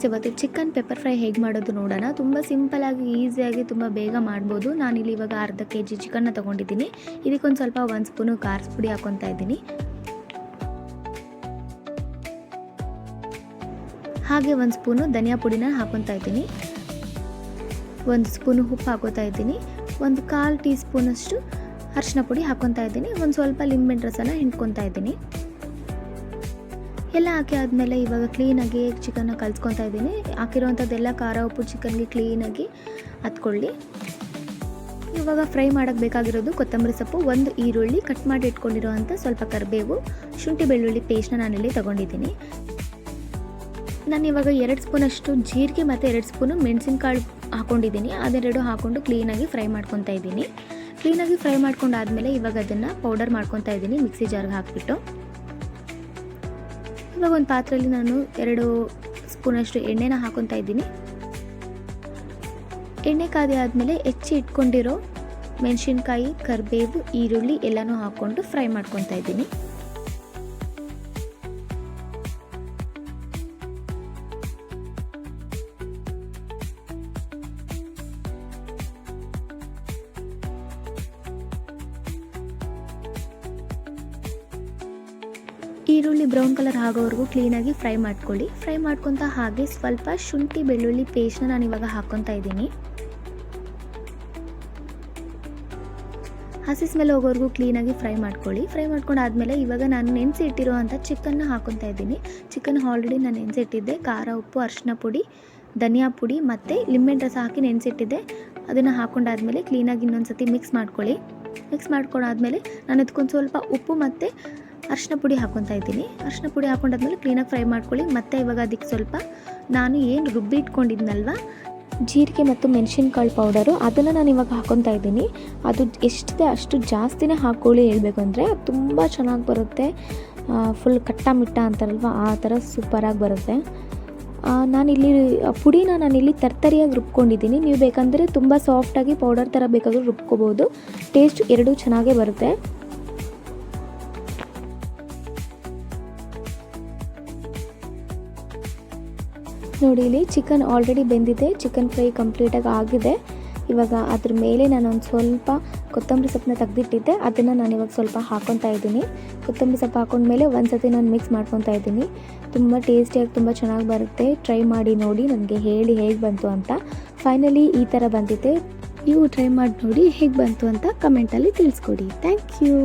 Friends ಇವತ್ತು chicken pepper fry ಹೇಗೆ ಮಾಡೋದು ನೋಡೋಣ. ತುಂಬ ಸಿಂಪಲಾಗಿ ಈಸಿಯಾಗಿ ತುಂಬ ಬೇಗ ಮಾಡ್ಬೋದು. ನಾನಿಲ್ಲಿ ಇವಾಗ ಅರ್ಧ ಕೆ ಜಿ ಚಿಕನ್ನ ತೊಗೊಂಡಿದ್ದೀನಿ. ಇದಕ್ಕೊಂದು ಸ್ವಲ್ಪ ಒಂದು ಸ್ಪೂನು ಖಾರದ ಪುಡಿ ಹಾಕೊತಾ ಇದ್ದೀನಿ. ಹಾಗೆ ಒಂದು ಸ್ಪೂನು ಧನಿಯಾ ಪುಡಿನ ಹಾಕೊತಾ ಇದ್ದೀನಿ. ಒಂದು ಸ್ಪೂನು ಉಪ್ಪು ಹಾಕೋತಾ ಇದ್ದೀನಿ. ಒಂದು ಕಾಲು ಟೀ ಸ್ಪೂನಷ್ಟು ಅರಿಶಿನ ಪುಡಿ ಹಾಕೊತಾ ಇದ್ದೀನಿ. ಒಂದು ಸ್ವಲ್ಪ ಲಿಂಬೆಣ್ಣೆ ರಸನ ಹಿಂಡ್ಕೊತಾ ಇದ್ದೀನಿ. ಎಲ್ಲ ಹಾಕಿ ಆದಮೇಲೆ ಇವಾಗ ಕ್ಲೀನಾಗಿ ಚಿಕನ್ನ ಕಲ್ಸ್ಕೊತಾ ಇದ್ದೀನಿ. ಹಾಕಿರೋವಂಥದ್ದೆಲ್ಲ ಖಾರ, ಉಪ್ಪು ಚಿಕನ್ಗೆ ಕ್ಲೀನಾಗಿ ಹತ್ಕೊಳ್ಳಿ ಇವಾಗ ಫ್ರೈ ಮಾಡೋಕ್ಕೆ ಬೇಕಾಗಿರೋದು ಕೊತ್ತಂಬರಿ ಸೊಪ್ಪು, ಒಂದು ಈರುಳ್ಳಿ ಕಟ್ ಮಾಡಿ ಇಟ್ಕೊಂಡಿರೋವಂಥ ಸ್ವಲ್ಪ ಕರಿಬೇವು, ಶುಂಠಿ ಬೆಳ್ಳುಳ್ಳಿ ಪೇಸ್ಟ್ನ ನಾನಿಲ್ಲಿ ತೊಗೊಂಡಿದ್ದೀನಿ. ನಾನು ಇವಾಗ ಎರಡು ಸ್ಪೂನಷ್ಟು ಜೀರಿಗೆ ಮತ್ತು ಎರಡು ಸ್ಪೂನು ಮೆಣಸಿನ್ಕಾಳು ಹಾಕೊಂಡಿದ್ದೀನಿ. ಅದೆರಡು ಹಾಕ್ಕೊಂಡು ಕ್ಲೀನಾಗಿ ಫ್ರೈ ಮಾಡ್ಕೊತಾ ಇದ್ದೀನಿ. ಕ್ಲೀನಾಗಿ ಫ್ರೈ ಮಾಡ್ಕೊಂಡಾದ್ಮೇಲೆ ಇವಾಗ ಅದನ್ನು ಪೌಡರ್ ಮಾಡ್ಕೊತಾ ಇದ್ದೀನಿ ಮಿಕ್ಸಿ ಜಾರ್ಗೆ ಹಾಕಿಬಿಟ್ಟು. ಇವಾಗ ಒಂದು ಪಾತ್ರೆಯಲ್ಲಿ ನಾನು ಎರಡು ಸ್ಪೂನಷ್ಟು ಎಣ್ಣೆನ ಹಾಕೊತಾ ಇದ್ದೀನಿ. ಎಣ್ಣೆ ಕಾದಿ ಆದಮೇಲೆ ಹೆಚ್ಚಿ ಇಟ್ಕೊಂಡಿರೋ ಮೆಣಸಿನ್ಕಾಯಿ, ಕರಿಬೇವು, ಈರುಳ್ಳಿ ಎಲ್ಲನೂ ಹಾಕ್ಕೊಂಡು ಫ್ರೈ ಮಾಡ್ಕೊತಾ ಇದ್ದೀನಿ. ಈರುಳ್ಳಿ ಬ್ರೌನ್ ಕಲರ್ ಆಗೋವರೆಗೂ ಕ್ಲೀನಾಗಿ ಫ್ರೈ ಮಾಡ್ಕೊಳ್ಳಿ. ಫ್ರೈ ಮಾಡ್ಕೊತ ಹಾಗೆ ಸ್ವಲ್ಪ ಶುಂಠಿ, ಬೆಳ್ಳುಳ್ಳಿ ಪೇಸ್ಟ್ನ ನಾನು ಇವಾಗ ಹಾಕ್ಕೊತಾ ಇದ್ದೀನಿ. ಹಸಿ ಸ್ಮೆಲ್ ಹೋಗೋವರೆಗೂ ಕ್ಲೀನಾಗಿ ಫ್ರೈ ಮಾಡ್ಕೊಳ್ಳಿ. ಫ್ರೈ ಮಾಡ್ಕೊಂಡಾದ್ಮೇಲೆ ಇವಾಗ ನಾನು ನೆನೆಸಿ ಇಟ್ಟಿರೋವಂಥ ಚಿಕನ್ನ ಹಾಕ್ಕೊತಾ ಇದ್ದೀನಿ. ಚಿಕನ್ ಆಲ್ರೆಡಿ ನಾನು ನೆನೆಸಿಟ್ಟಿದ್ದೆ. ಖಾರ, ಉಪ್ಪು ಅರಿಶಿನ ಪುಡಿ, ಧನಿಯಾ ಪುಡಿ ಮತ್ತು ಲಿಂಬೆ ರಸ ಹಾಕಿ ನೆನೆಸಿಟ್ಟಿದ್ದೆ. ಅದನ್ನು ಹಾಕೊಂಡಾದ್ಮೇಲೆ ಕ್ಲೀನಾಗಿ ಇನ್ನೊಂದು ಸತಿ ಮಿಕ್ಸ್ ಮಾಡ್ಕೊಳ್ಳಿ. ಮಿಕ್ಸ್ ಮಾಡ್ಕೊಂಡಾದ್ಮೇಲೆ ನಾನು ಅದಕ್ಕೊಂದು ಸ್ವಲ್ಪ ಉಪ್ಪು ಮತ್ತು ಅರಿಶಿನ ಪುಡಿ ಹಾಕ್ಕೊತಾ ಇದ್ದೀನಿ. ಅರಿಶಿನ ಪುಡಿ ಹಾಕೊಂಡಾದ್ಮೇಲೆ ಕ್ಲೀನಾಗಿ ಫ್ರೈ ಮಾಡ್ಕೊಳ್ಳಿ. ಮತ್ತೆ ಇವಾಗ ಅದಕ್ಕೆ ಸ್ವಲ್ಪ ನಾನು ಏನು ರುಬ್ಬಿ ಇಟ್ಕೊಂಡಿದ್ನಲ್ವ? ಜೀರಿಗೆ ಮತ್ತು ಮೆಣಸಿನ್ಕಾಳು ಪೌಡರು ಅದನ್ನು ನಾನು ಇವಾಗ ಹಾಕ್ಕೊತಾ ಇದ್ದೀನಿ. ಅದು ಎಷ್ಟಿದೆ ಅಷ್ಟು ಜಾಸ್ತಿನೇ ಹಾಕ್ಕೊಳ್ಳಿ ಹೇಳಬೇಕು ಅಂದರೆ ತುಂಬ ಚೆನ್ನಾಗಿ ಬರುತ್ತೆ. ಫುಲ್ ಕಟ್ಟ ಮಿಟ್ಟ ಅಂತಾರಲ್ವ, ಆ ಥರ ಸೂಪರಾಗಿ ಬರುತ್ತೆ. ನಾನಿಲ್ಲಿ ಪುಡಿನ ನಾನಿಲ್ಲಿ ತರ್ತರಿಯಾಗಿ ರುಬ್ಕೊಂಡಿದ್ದೀನಿ. ನೀವು ಬೇಕಂದರೆ ತುಂಬ ಸಾಫ್ಟಾಗಿ ಪೌಡರ್ ಥರ ಬೇಕಾದರೂ ರುಬ್ಕೋಬೋದು. ಟೇಸ್ಟ್ ಎರಡೂ ಚೆನ್ನಾಗೇ ಬರುತ್ತೆ. ನೋಡಿ, ಇಲ್ಲಿ ಚಿಕನ್ ಆಲ್ರೆಡಿ ಬೆಂದಿದೆ. ಚಿಕನ್ ಫ್ರೈ ಕಂಪ್ಲೀಟಾಗಿ ಆಗಿದೆ. ಇವಾಗ ಅದ್ರ ಮೇಲೆ ನಾನು ಒಂದು ಸ್ವಲ್ಪ ಕೊತ್ತಂಬರಿ ಸೊಪ್ಪನ್ನ ತೆಗೆದಿಟ್ಟಿದ್ದೆ. ಅದನ್ನು ನಾನು ಇವಾಗ ಸ್ವಲ್ಪ ಹಾಕೊತಾ ಇದ್ದೀನಿ. ಕೊತ್ತಂಬರಿ ಸೊಪ್ಪು ಹಾಕೊಂಡ್ಮೇಲೆ ಒಂದು ಸತಿ ನಾನು ಮಿಕ್ಸ್ ಮಾಡ್ಕೊತಾ ಇದ್ದೀನಿ. ತುಂಬ ಟೇಸ್ಟಿಯಾಗಿ ತುಂಬ ಚೆನ್ನಾಗಿ ಬರುತ್ತೆ. ಟ್ರೈ ಮಾಡಿ ನೋಡಿ, ನನಗೆ ಹೇಳಿ ಹೇಗೆ ಬಂತು ಅಂತ. ಫೈನಲಿ ಈ ಥರ ಬಂದಿದೆ. ನೀವು ಟ್ರೈ ಮಾಡಿ ನೋಡಿ ಹೇಗೆ ಬಂತು ಅಂತ ಕಮೆಂಟಲ್ಲಿ ತಿಳಿಸ್ಕೊಡಿ. Thank you